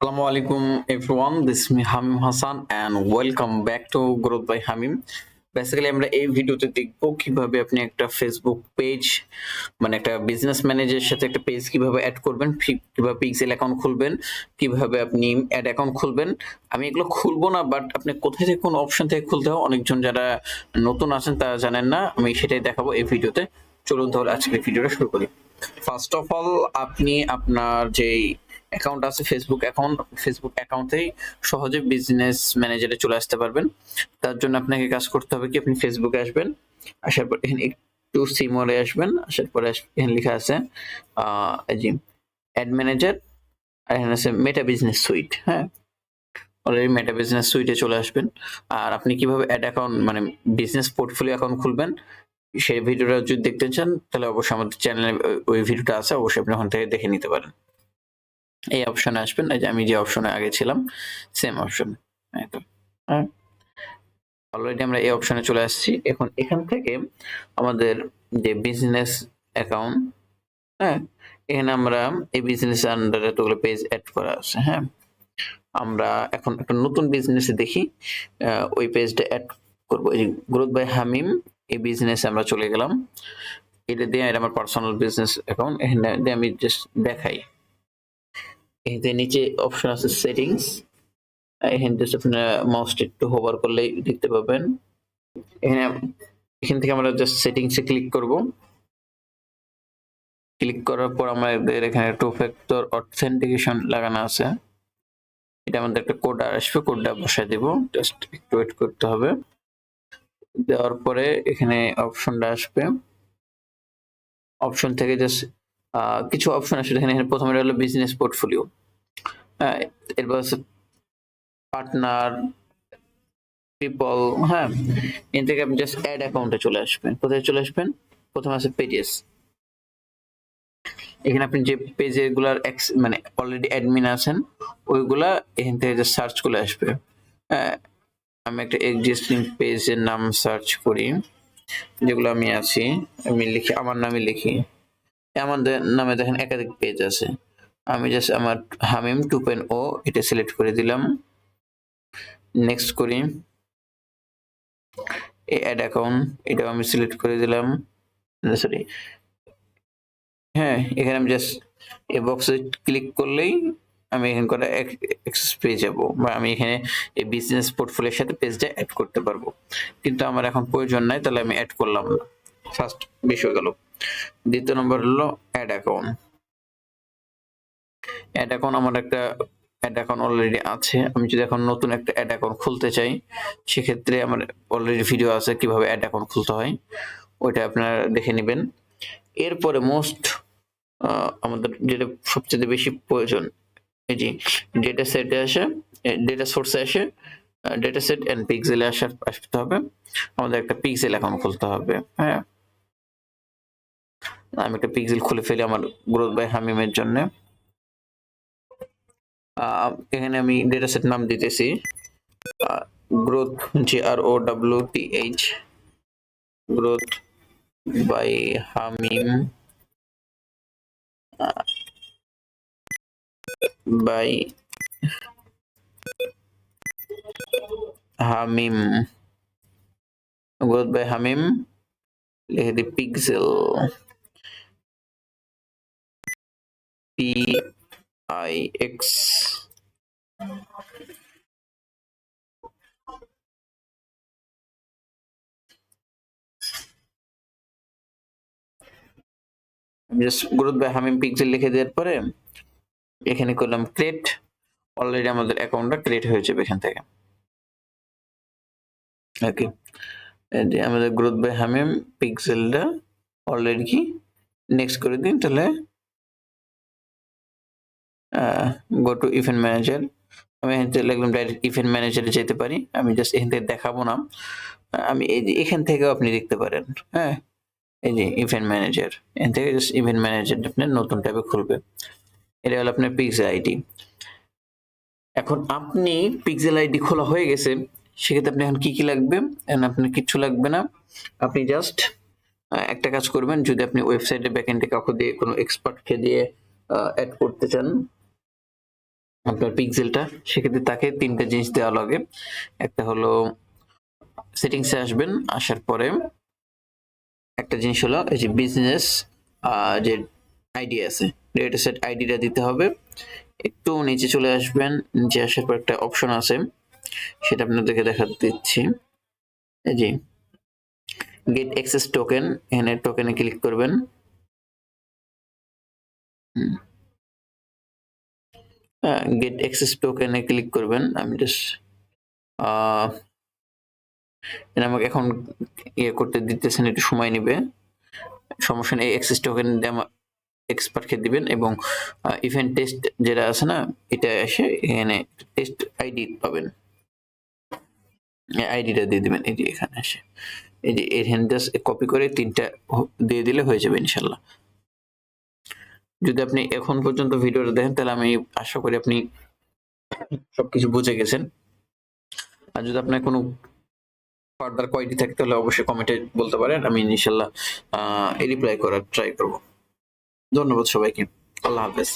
Alaikum everyone, this is me Hamim Hassan and welcome back to Growth by Hamim. Basically আমরা এই ভিডিওতে দেখব কীভাবে আপনি একটা ফেসবুক পেজ মানে একটা বিজনেস ম্যানেজারের সাথে একটা পেজ কীভাবে অ্যাড করবেন কীভাবে পিক্সেল অ্যাকাউন্ট খুলবেন কীভাবে আপনি অ্যাড অ্যাকাউন্ট খুলবেন। আমি এগুলো খুলবো না বাট আপনি কোথায় থেকে কোন অপশন থেকে খুলতে হবে অনেকজন যারা নতুন আছেন তারা জানেন না আমি সেটাই দেখাবো এই ভিডিওতে। চলুন তাহলে আজকের ভিডিওটা শুরু করি। ফার্স্ট অফ অল আপনি আপনার যেই অ্যাকাউন্ট আছে ফেসবুক অ্যাকাউন্ট ফেসবুক অ্যাকাউন্টেই সহজে বিজনেস ম্যানেজারে চলে আসতে পারবেন। তার জন্য আপনাকে কাজ করতে হবে কি, আপনি ফেসবুকে আসবেন, আসার পর এখানে একটু সিমরে আসবেন, আসার পরে এখানে লেখা আছে যে অ্যাড ম্যানেজার আর এখানে আছে মেটা বিজনেস সুইট হ্যাঁ? অলরেডি মেটা বিজনেস সুইটে চলে আসবেন। আর আপনি কীভাবে অ্যাড অ্যাকাউন্ট মানে বিজনেস পোর্টফোলিও অ্যাকাউন্ট খুলবেন, সেই ভিডিওটা যদি দেখতে চান, তাহলে অবশ্যই আমাদের চ্যানেলে ওই ভিডিওটা আছে, অবশ্যই আপনি ওখান থেকে দেখে নিতে পারেন। এই অপশনে আসবেন। এই যে আমি যে অপশনে আগে ছিলাম সেম অপশন অলরেডি আমরা এই অপশনে চলে আসছি। এখন এখান থেকে আমাদের যে বিজনেস অ্যাকাউন্ট হ্যাঁ এখানে আমরা এই বিজনেস আন্ডারে এতগুলো পেজ অ্যাড করা আছে হ্যাঁ। আমরা এখন একটা নতুন বিজনেসে দেখি ওই পেজটা অ্যাড করব। এই গ্রোথ বাই হামিম এই বিজনেসে আমরা চলে গেলাম। এটা দিয়ে আমার পার্সোনাল বিজনেস অ্যাকাউন্ট এখানে দিয়ে আমি জাস্ট দেখাই। এতে নিচে অপশন আছে সেটিংস এখানে জাস্ট আপনার মাউসটা একটু হোভার করলেই দেখতে পাবেন। এখানে, এখান থেকে আমরা জাস্ট সেটিংস এ ক্লিক করব। ক্লিক করার পর আমাদের এখানে টু ফ্যাক্টর অথেন্টিকেশন লাগানো আছে। এটা আমাদের একটা কোড আসবে কোডটা বসায় দেব। জাস্ট একটু ওয়েট করতে হবে। দেওয়ার পরে এখানে অপশনটা আসবে। অপশন থেকে জাস্ট কিছু অপশন আসবে এখানে প্রথমে হলো বিজনেস পোর্টফোলিও এরপর আছে পার্টনার পিপল হ্যাঁ এখান থেকে আপনি জাস্ট অ্যাড অ্যাকাউন্টে চলে আসবেন। কোথায় চলে আসবেন? প্রথমে আছে পেজেস এখানে আপনি যে পেজে গুলার মানে অলরেডি অ্যাডমিন আছেন, ওইগুলা এখান থেকে জাস্ট সার্চ করে আসবে। আমি একটা এক্সিস্টিং পেজের নাম সার্চ করি, যেগুলো আমি আছি, আমি লিখি, আমার নামে লিখি। আমাদের নামে দেখেন একাধিক পেজ আছে। আমি জাস্ট আমার হামিম টু পয়েন্ট ও এটা সিলেক্ট করে দিলাম। নেক্সট করি। এই অ্যাড অ্যাকাউন্ট এটাও আমি সিলেক্ট করে দিলাম। সরি হ্যাঁ এখানে আমি জাস্ট এই বক্সে ক্লিক করলেই আমি এখানে করে অ্যাক্সেস পেয়ে যাব বা আমি এখানে এই বিজনেস পোর্টফোলিওর সাথে পেজটা অ্যাড করতে পারব। কিন্তু আমার এখন প্রয়োজন নাই, তাহলে আমি অ্যাড করলাম না। ফার্স্ট বিষয় গেল। দ্বিতীয় নম্বর হলো অ্যাড অ্যাকাউন্ট অ্যাড অ্যাকাউন্ট আমার একটা অ্যাড অ্যাকাউন্ট অলরেডি আছে। আমি যদি এখন নতুন একটা অ্যাড অ্যাকাউন্ট খুলতে চাই, সেক্ষেত্রে আমার অলরেডি ভিডিও আছে কীভাবে অ্যাড অ্যাকাউন্ট খুলতে হয়। ওইটা আপনারা দেখে নেবেন। এরপরে মোস্ট আমাদের যেটা সবচেয়ে বেশি প্রয়োজন, এই যে ডেটা সেটে আসে ডেটা সোর্সে আসে ডেটা সেট এন্ড পিক্সেলে আসার, আসতে হবে। আমাদের একটা পিক্সেল অ্যাকাউন্ট খুলতে হবে হ্যাঁ? আমি একটা পিক্সেল খুলে ফেলি আমার গ্রোথ বাই হামিমের জন্য। এখানে আমি ডেটা সেট নাম দিতেছি। Growth G R O W T H growth by Hamim by Hamim growth by Hamim লিখে দি pixel P I X just growth by Hamim pixel লিখে দেওয়ার পরে এখানে করলাম ক্রিয়েট অলরেডি আমাদের অ্যাকাউন্টটা ক্রিয়েট হয়ে যাবে এখান থেকে। ওকে আমাদের গ্রোথ বাই হামিম পিক্সেলটা অলরেডি কি? নেক্সট করে দিন তাহলে গো টু ইভেন্ট ম্যানেজার আমি এখান থেকে লিখলাম ডাইরেক্ট ইভেন্ট ম্যানেজারে যেতে পারি। আমি জাস্ট এখান থেকে দেখাবো না আমি এই যে এখান থেকেও আপনি দেখতে পারেন হ্যাঁ? এই যে ইভেন্ট ম্যানেজার এখান থেকে জাস্ট ইভেন্ট ম্যানেজার আপনার নতুন ট্যাবে খুলবে এটা হলো আপনার পিক্সেল আইডি এখন আপনি পিক্সেল আইডি খোলা হয়ে গেছে, সেক্ষেত্রে আপনি এখন কি কি লাগবে? এখন আপনার কিচ্ছু লাগবে না। আপনি জাস্ট একটা কাজ করবেন। যদি আপনি ওয়েবসাইটে ব্যাকএন্ডে কাউকে দিয়ে কোনো এক্সপার্টকে দিয়ে অ্যাড করতে চান আপনার পিক্সেলটা, সেক্ষেত্রে তাকে তিনটা জিনিস দেওয়া লাগে। একটা হলো, সেটিংসে আসবেন, আসার পরে একটা জিনিস হলো, এই যে বিজনেস যে আইডি আছে ডেটা সেট আইডিটা দিতে হবে। একটু নিচে চলে আসবেন, নিচে আসার পর একটা অপশন আছে, সেটা আপনাদেরকে দেখা দিচ্ছি। এই যে গেট অ্যাক্সেস টোকেন এখানে টোকেনে ক্লিক করবেন। গেট অ্যাক্সেস টোকেনে ক্লিক করবেন। আমি জাস্ট আমাকে এখন ইয়ে করতে দিতেছেন, একটু সময় নেবে। সমস্যা নেই অ্যাক্সেস টোকেন এক্সপার্টকে দিবেন এবং ইভেন্ট টেস্ট যেটা আছে না, এটা এসে এখানে টেস্ট আইডি পাবেন। আইডিটা দিয়ে দিবেন, এই যে এখানে এসে। এই যে এখানে জাস্ট কপি করে তিনটা দিয়ে দিলে হয়ে যাবে ইনশাল্লাহ। যদি আপনি এখন পর্যন্ত ভিডিওটা দেখেন, তাহলে আমি আশা করি আপনি সবকিছু বুঝে গেছেন। আর যদি আপনার কোনো ফার্দার কোয়ারি থাকে, তাহলে অবশ্যই কমেন্টে বলতে পারেন। আমি ইনশাল্লাহ রিপ্লাই করার ট্রাই করব। ধন্যবাদ সবাইকে। আল্লাহ হাফেজ।